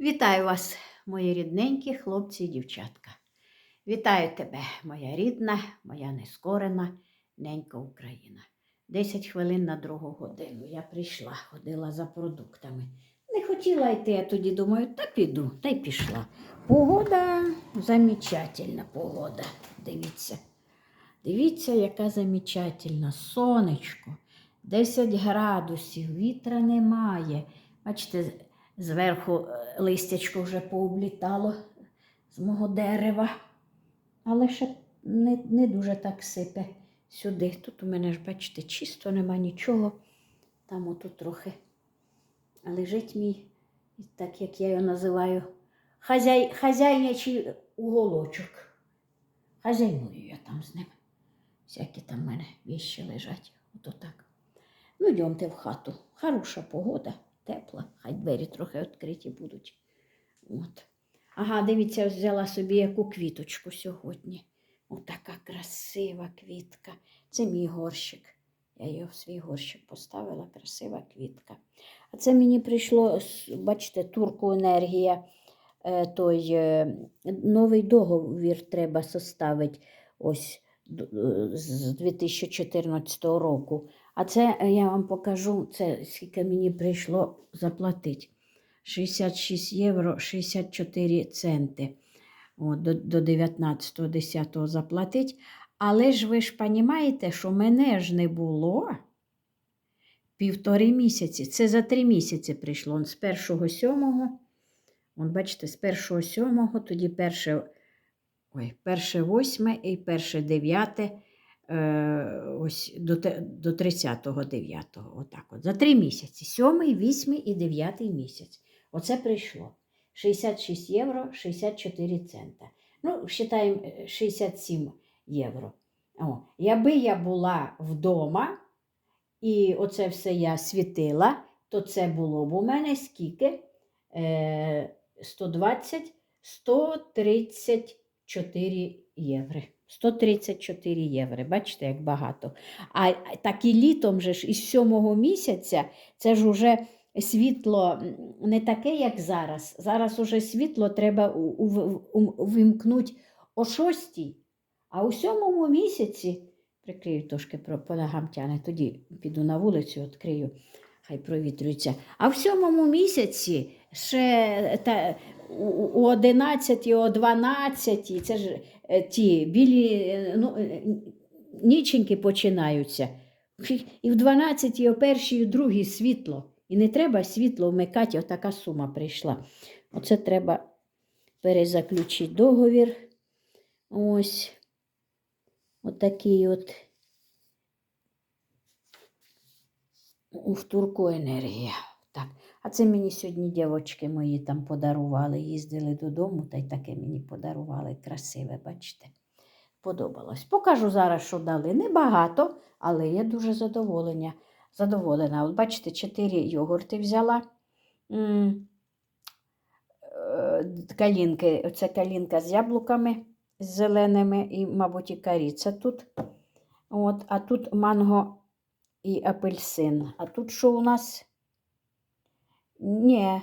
Вітаю вас, мої рідненькі хлопці і дівчатка. Вітаю тебе, моя рідна, моя нескорена, ненька Україна. Десять хвилин на другу годину. Я прийшла, ходила за продуктами. Не хотіла йти, я тоді думаю, та піду, та й пішла. Погода замечательна погода. Дивіться. Дивіться, яка замечательна. Сонечко. 10 градусів, вітра немає. Бачите, зверху е, листячко вже пооблітало з мого дерева. Але ще не, не дуже так сипе сюди. Тут у мене ж, бачите, чисто нема нічого. Там отут трохи лежить мій, так як я його називаю, хазяй, хазяйнячий уголочок. Хазяйную я там з ним. Всякі там в мене віщі лежать. Ото так. Ну, йдемте в хату. Хороша погода, тепла, хай двері трохи відкриті будуть. От. Ага, дивіться, взяла собі яку квіточку сьогодні. Отака красива квітка. Це мій горщик. Я його в свій горщик поставила, красива квітка. А це мені прийшло, бачите, турку енергія. Е, Той е, новий договір треба составити ось з 2014 року. А це е, я вам покажу, це скільки мені прийшло заплатити. 66 євро 64 центи. До, до 19.10 заплатить. Але ж ви ж розумієте, що мене ж не було півтори місяці. Це за три місяці прийшло. Он з першого сьомого. От бачите, з першого сьомого, тоді перше, ой, перше восьме і перше дев'яте. Е, ось до, те- до 30-го 9-го. Отак от. За три місяці. Сьомий, вісьмий і дев'ятий місяць. Оце прийшло. 66 євро 64 цента. Ну, вважаємо 67 євро. О, якби я була вдома, і оце все я світила, то це було б у мене скільки? Е, 120, 134 євро. 134 євро. Бачите, як багато. А так і літом же ж із сьомого місяця це ж уже світло не таке, як зараз. Зараз уже світло треба вимкнути о шостій, а у сьомому місяці прикрию трошки по ногам тяне, тоді піду на вулицю, відкрию, хай провітрюється. А в сьомому місяці ще та, у, у 11, о 12, це ж е, ті білі е, ну, е, ніченьки починаються. І в 12, і о першій, і о другій світло. І не треба світло вмикати, отака сума прийшла. Оце треба перезаключити договір. Ось. Отакий от у втурку енергія. А це мені сьогодні дівчатки мої там подарували, їздили додому та й таке мені подарували красиве, бачите. Подобалось. Покажу зараз, що дали. Небагато, але я дуже задоволення. задоволена. От бачите, 4 йогурти взяла. Е, Калінки. Оце калінка з яблуками з зеленими і, мабуть, і кориця тут. От, а тут манго і апельсин. А тут що у нас? Ні,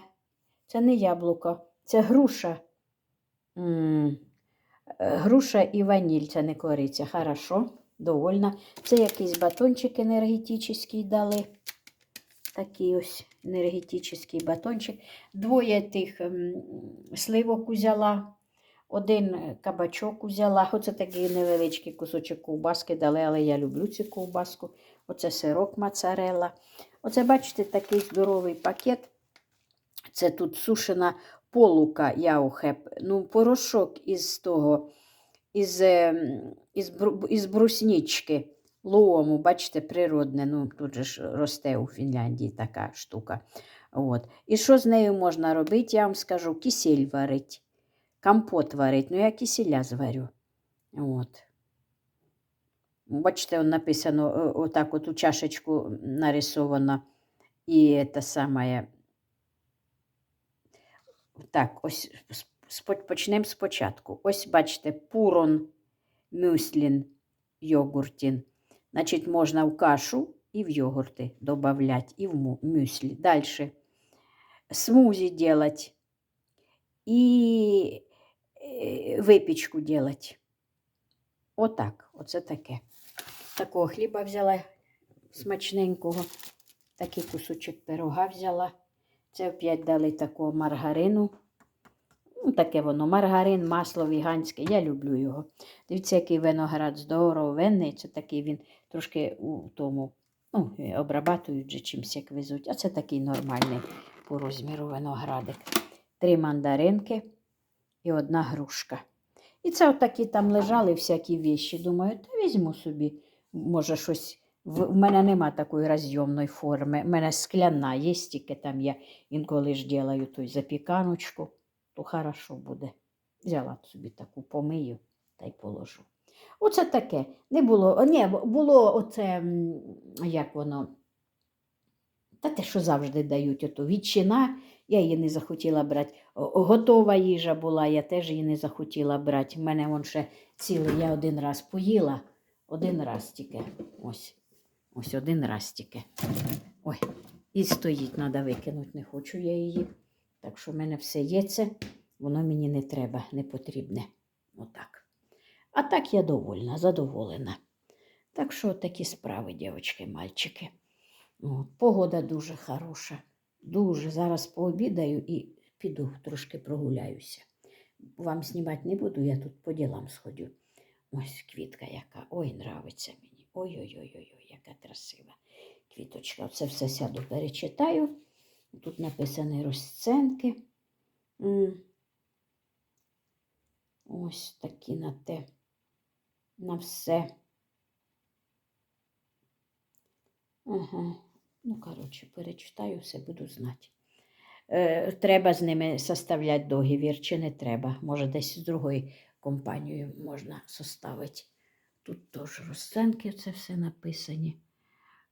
це не яблуко, це груша. М, е, Груша і ваніль, це не кориця. Хорошо, довольна. Це якийсь батончик енергетичний дали. Такий ось енергетичний батончик. Двоє тих м, сливок узяла. Один кабачок узяла. Оце такий невеличкий кусочок ковбаски дали, але я люблю цю ковбаску. Оце сирок моцарелла. Оце, бачите, такий здоровий пакет. Це тут сушена полука яухеп. Ну, порошок із того, із, ем, із, із бруснічки. Лому, бачите, природне. Ну, тут же ж росте у Фінляндії така штука. От. І що з нею можна робити? Я вам скажу, кисель варить, компот варить. Ну, я киселя зварю. От. Бачите, он написано, е, отак от у чашечку нарисовано. І те саме. Так, ось почнемо спочатку. Ось бачите, пурон, мюслін, йогуртін. Значить, можна в кашу і в йогурти додавати, і в мюслі. Далі. Смузі делать. і е, випічку робити. Отак, оце таке. Такого хліба взяла смачненького, такий кусочок пирога взяла. Це опять дали такого маргарину. Ну, таке воно, маргарин, масло віганське. Я люблю його. Дивіться, який виноград здоровенний. Це такий він трошки у тому, ну, е, обрабатують же чимось, як везуть. А це такий нормальний по розміру виноградик. Три мандаринки і одна грушка. І це отакі там лежали всякі віші. Думаю, та візьму собі, може, щось. В мене нема такої розйомної форми. У мене скляна є, тільки там я інколи ж ділаю той запіканочку, то хорошо буде. Взяла собі таку помию та й положу. Оце таке. Не було. о, Ні, було оце, як воно. Та те, що завжди дають, ото ветчина, я її не захотіла брати. Готова їжа була, я теж її не захотіла брати. У мене вон ще цілий, я один раз поїла, один раз тільки. Ось. Ось один раз тільки. Ой, і стоїть, треба викинути, не хочу я її. Так що в мене все є це, воно мені не треба, не потрібне. Отак. А так я довольна, задоволена. Так що такі справи, дівчатки, мальчики. От, погода дуже хороша. Дуже. Зараз пообідаю і піду трошки прогуляюся. Вам знімати не буду, я тут по ділам сходю. Ось квітка яка. Ой, нравиться мені. Ой-ой-ой, яка красива квіточка. Оце все сяду, перечитаю. Тут написані розценки. Ось такі на те, на все. Ага. Ну, коротше, перечитаю, все буду знати. Е, треба з ними составляти договір, чи не треба. Може, десь з другою компанією можна составити. Тут теж розценки це все написані.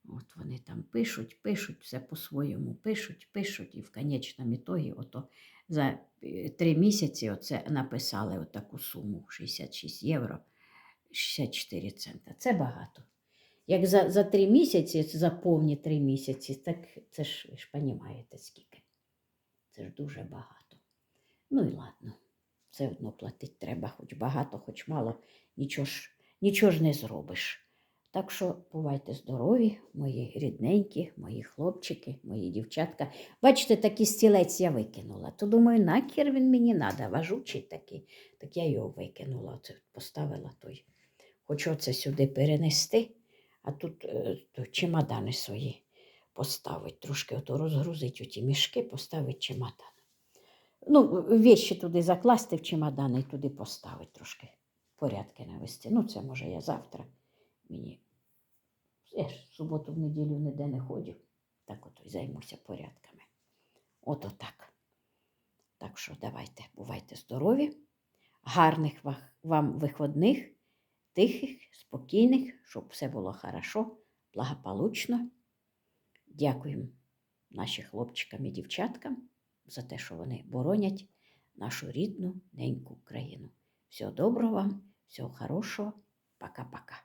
От вони там пишуть, пишуть, все по-своєму пишуть, пишуть, і в конечному ітогі ото за е, три місяці оце написали отаку суму 66 євро 64 цента. Це багато. Як за, за три місяці, за повні три місяці, так це ж ви ж розумієте скільки. Це ж дуже багато. Ну і ладно, все одно платити треба, хоч багато, хоч мало, нічого ж, нічого ж не зробиш. Так що бувайте здорові, мої рідненькі, мої хлопчики, мої дівчатка. Бачите, такий стілець я викинула. То думаю, нахер він мені треба, важучий такий. Так я його викинула, оце поставила той. Хочу це сюди перенести, а тут е, то чемодани свої поставити, трошки ото розгрузити ті мішки, поставити чемодан. Ну, вещі туди закласти в чемодани і туди поставити трошки порядки навести. Ну, це може я завтра мені. Я ж в суботу в неділю ніде не ходжу. Так от і займуся порядками. Ото так. Так що давайте, бувайте здорові, гарних вам виходних, тихих, спокійних, щоб все було хорошо, благополучно. Дякуємо нашим хлопчикам і дівчаткам за те, що вони боронять нашу рідну неньку Україну. Всього доброго вам, всього хорошего. Пока-пока.